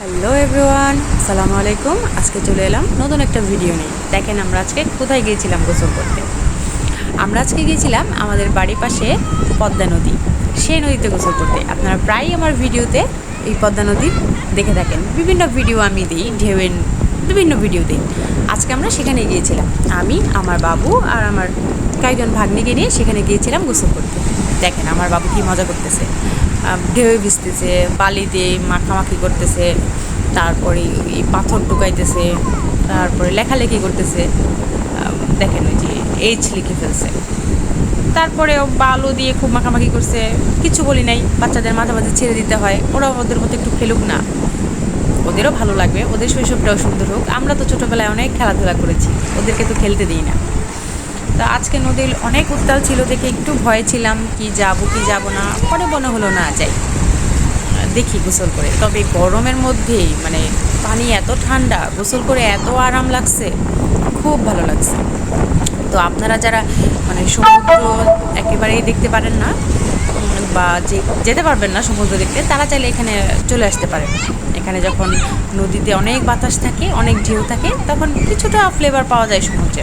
Hello everyone আসসালামু আলাইকুম। আজকে চলে এলাম নতুন একটা ভিডিও নিয়ে। দেখেন আমরা আজকে কোথায় গিয়েছিলাম গোসল করতে? আমরা আজকে গিয়েছিলাম আমাদের বাড়ির পাশে পদ্মা নদী। সেই নদীতে গোসল করতে। আপনারা প্রায়ই আমার ভিডিওতে এই পদ্মা নদী দেখে থাকেন। বিভিন্ন ভিডিও আমি দিই, ঢেউয়ের বিভিন্ন ভিডিও দিই। আজকে আমরা সেখানে গিয়েছিলাম। আমি, আমার বাবু আর আমার কয়েকজন ভাগ্নিকে নিয়ে সেখানে গিয়েছিলাম গোসল করতে। দেখেন আমার বাবু কি মজা করতেছে। ঢেউ ভিজতেছে, বালিতে মাখামাখি করতেছে, তারপরে এই পাথর টুকাইতেছে তারপরে লেখালেখি করতেছে। দেখেন ওই যে এইচ লিখে ফেলছে। তারপরে বালু দিয়ে খুব মাখামাখি করছে। কিছু বলি নাই, বাচ্চাদের মাঝে মাঝে ছেড়ে দিতে হয়। ওরা ওদের মতো একটু খেলুক না। ওদেরও ভালো লাগবে, ওদের শৈশবটাও সুন্দর হোক। আমরা তো ছোটোবেলায় অনেক খেলাধুলা করেছি, ওদেরকে তো খেলতে দিই না। তো আজকে নদীর অনেক উত্তাল ছিল দেখে একটু ভয় ছিলাম, কি যাব, কি যাব না। পরে মনে হলো, না, যাই। দেখি গোসল করে। তবে গরমের মধ্যেই মানে পানি এত ঠান্ডা, গোসল করে এত আরাম লাগছে, খুব ভালো লাগছে। তো আপনারা যারা মানে সমুদ্র একেবারেই দেখতে পারেন না, বা যে, যেতে পারবেন না সমুদ্র দেখতে, তারা চাইলে এখানে চলে আসতে পারেন। এখানে যখন নদীতে অনেক বাতাস থাকে, অনেক ঢেউ থাকে, তখন কিছুটা ফ্লেভার পাওয়া যায় সমুদ্রে।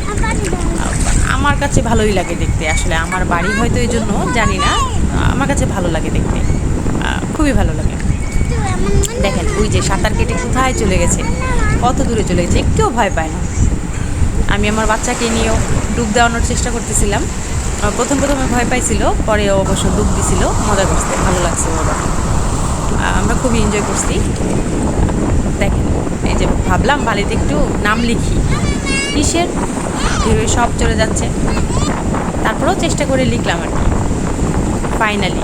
আমার কাছে ভালোই লাগে দেখতে। আসলে আমার বাড়ি হয়তো এই জন্য, জানি না। আমার কাছে ভালো লাগে দেখতে। খুবই ভালো লাগে। দেখেন, ওই যে সাঁতার কেটে কোথায় চলে গেছে? কত দূরে চলে গেছে? একটুও ভয় পায় না। আমি আমার বাচ্চাকে নিয়েও ডুব দেওয়ানোর চেষ্টা করতেছিলাম। প্রথম প্রথমে ভয় পাইছিল, পরে অবশ্য ডুব দিছিল। মজা করতে ভালো লাগছে ওর। আমরা খুবই এনজয় করছি। দেখেন, এই যে ভাবলাম বালিতে একটু নাম লিখি। কিসের সব চলে যাচ্ছে। তারপরেও চেষ্টা করে লিখলাম আর কি ফাইনালি